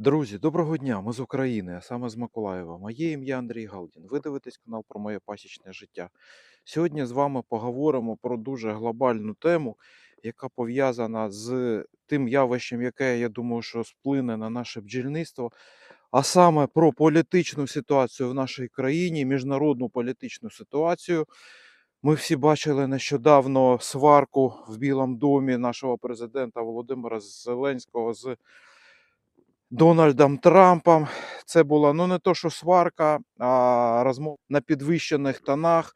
Друзі, доброго дня! Ми з України, а саме з Миколаєва. Моє ім'я Андрій Галдін. Ви дивитесь канал про моє пасічне життя. Сьогодні з вами поговоримо про дуже глобальну тему, яка пов'язана з тим явищем, яке я думаю, що сплине на наше бджільництво, а саме про політичну ситуацію в нашій країні, міжнародну політичну ситуацію. Ми всі бачили нещодавно сварку в Білому домі нашого президента Володимира Зеленського з Дональдом Трампом. Це була ну не то, що сварка, а розмова на підвищених тонах.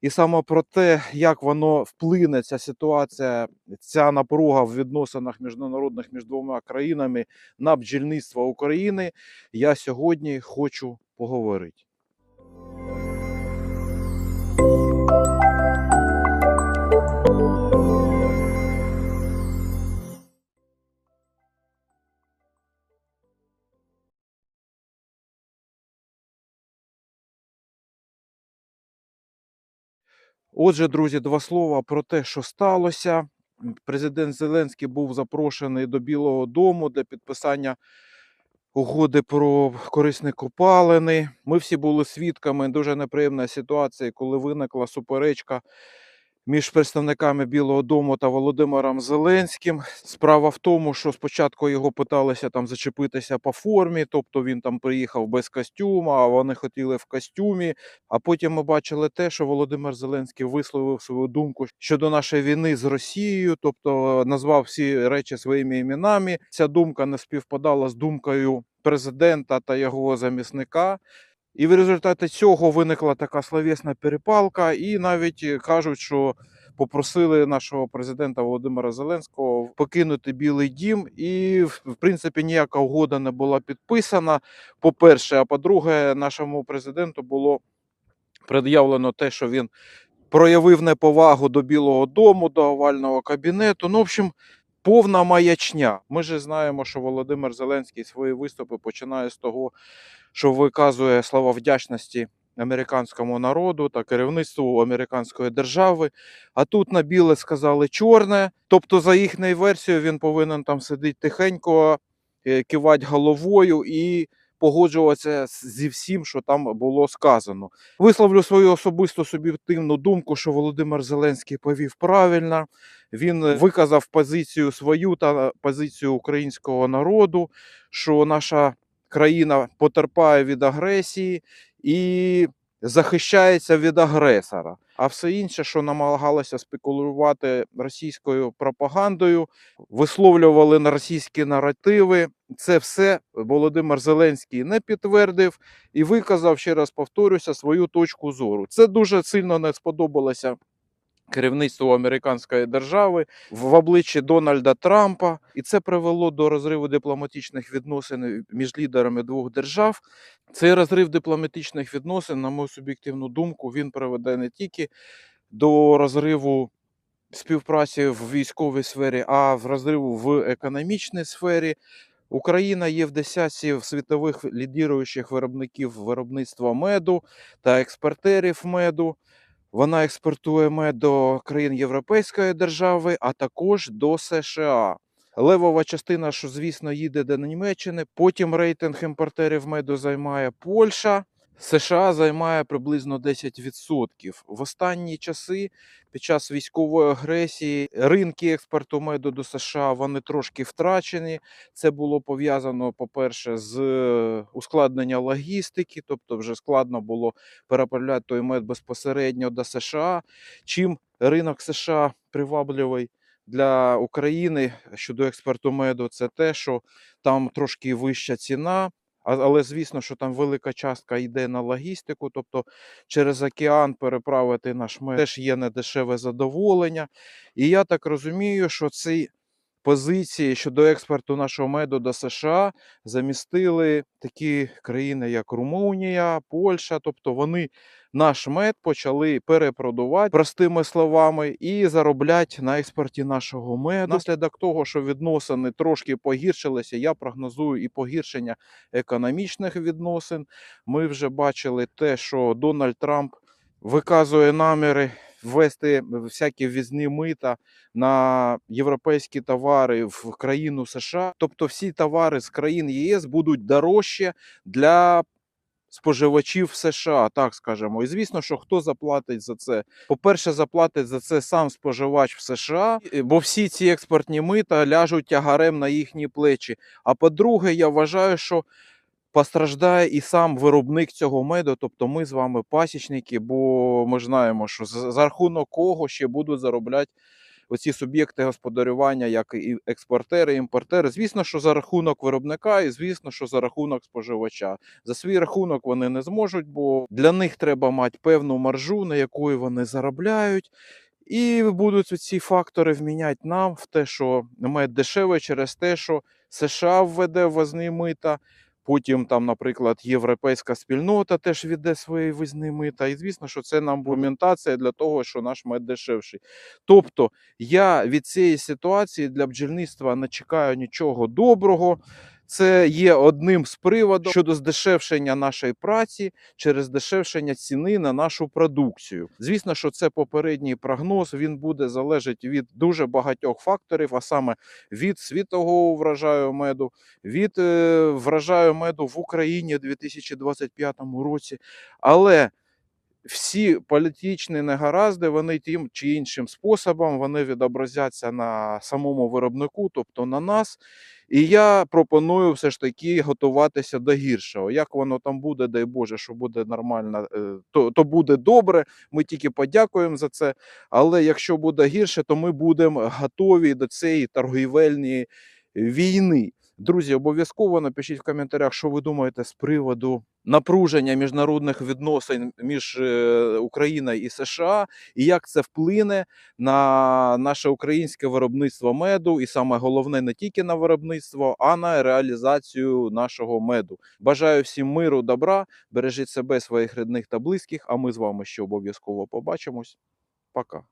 І саме про те, як воно вплине ця ситуація, ця напруга в відносинах міжнародних між двома країнами на бджільництво України, я сьогодні хочу поговорити. Отже, друзі, два слова про те, що сталося. Президент Зеленський був запрошений до Білого Дому для підписання угоди про корисні копалини. Ми всі були свідками дуже неприємної ситуації, коли виникла суперечка між представниками Білого Дому та Володимиром Зеленським. Справа в тому, що спочатку його питалися там зачепитися по формі, тобто він там приїхав без костюма, а вони хотіли в костюмі. А потім ми бачили те, що Володимир Зеленський висловив свою думку щодо нашої війни з Росією, тобто назвав всі речі своїми іменами. Ця думка не співпадала з думкою президента та його замісника. І в результаті цього виникла така словесна перепалка, і навіть е, кажуть, що попросили нашого президента Володимира Зеленського покинути Білий Дім, і в принципі ніяка угода не була підписана. По-перше, а по-друге, нашому президенту було пред'явлено те, що він проявив неповагу до Білого Дому, до овального кабінету. Ну, в общем, повна маячня. Ми ж знаємо, що Володимир Зеленський свої виступи починає з того, що виказує слова вдячності американському народу та керівництву американської держави. А тут на біле сказали чорне. Тобто, за їхньою версією, він повинен там сидіти тихенько, е, кивати головою і погоджуватися зі всім, що там було сказано. Висловлю свою особисту суб'єктивну думку, що Володимир Зеленський повів правильно. Він виказав позицію свою та позицію українського народу, що наша країна потерпає від агресії і захищається від агресора. А все інше, що намагалося спекулювати російською пропагандою, висловлювали на російські наративи. Це все Володимир Зеленський не підтвердив і виказав, ще раз повторюся, свою точку зору. Це дуже сильно не сподобалося керівництву американської держави в обличчі Дональда Трампа, і це привело до розриву дипломатичних відносин між лідерами двох держав. Цей розрив дипломатичних відносин, на мою суб'єктивну думку, він приведе не тільки до розриву співпраці в військовій сфері, а в розриву в економічній сфері. Україна є в десятці світових лідіруючих виробників виробництва меду та експортерів меду. Вона експортує до країн Європейської держави, а також до США. Левова частина, що звісно, їде до Німеччини. Потім рейтинг імпортерів меду займає Польща. США займає приблизно 10%. В останні часи, під час військової агресії, ринки експорту меду до США вони трошки втрачені. Це було пов'язано, по-перше, з е, ускладнення логістики, тобто вже складно було переправляти той мед безпосередньо до США. Чим ринок США привабливий для України щодо експорту меду, це те, що там трошки вища ціна. Але звісно, що там велика частка йде на логістику, тобто через океан переправити наш мед теж є недешеве задоволення. І я так розумію, що ці позиції щодо експорту нашого меду до США замістили такі країни, як Румунія, Польща. Тобто вони наш мед почали перепродувати простими словами і заробляти на експорті нашого меду. Наслідок того, що відносини трошки погіршилися, я прогнозую і погіршення економічних відносин. Ми вже бачили те, що Дональд Трамп виказує наміри ввести всякі ввізні мита на європейські товари в країну США. Тобто всі товари з країн ЄС будуть дорожче для споживачів США, так скажемо. І звісно, що хто заплатить за це? По-перше, заплатить за це сам споживач в США, бо всі ці експортні мита ляжуть тягарем на їхні плечі. А по-друге, я вважаю, що постраждає і сам виробник цього меду, тобто ми з вами пасічники, бо ми знаємо, що за за рахунок кого ще будуть заробляти оці суб'єкти господарювання, як і експортери, і імпортери. Звісно, що за рахунок виробника, і звісно, що за рахунок споживача. За свій рахунок вони не зможуть, бо для них треба мати певну маржу, на якої вони заробляють. І будуть ці фактори вміняти нам в те, що мед дешевий через те, що США введе ввозні мита. Потім там, наприклад, європейська спільнота теж відде свої визні мита. І звісно, що це нам аргументація для того, що наш мед дешевший. Тобто я від цієї ситуації для бджільництва не чекаю нічого доброго. Це є одним з приводів щодо здешевшення нашої праці через дешевшення ціни на нашу продукцію. Звісно, що це попередній прогноз. Він буде залежати від дуже багатьох факторів, а саме від світового врожаю меду, від е, врожаю меду в Україні у 2025 році. Але всі політичні негаразди, вони тим чи іншим способом вони відобразяться на самому виробнику, тобто на нас. І я пропоную все ж таки готуватися до гіршого. Як воно там буде, дай Боже, що буде нормально, е, то, то буде добре. Ми тільки подякуємо за це. Але якщо буде гірше, то ми будемо готові до цієї торгівельної війни. Друзі, обов'язково напишіть в коментарях, що ви думаєте з приводу напруження міжнародних відносин між е, Україною і США, і як це вплине на наше українське виробництво меду, і саме головне не тільки на виробництво, а на реалізацію нашого меду. Бажаю всім миру, добра, бережіть себе, своїх рідних та близьких. А ми з вами ще обов'язково побачимось. Пока.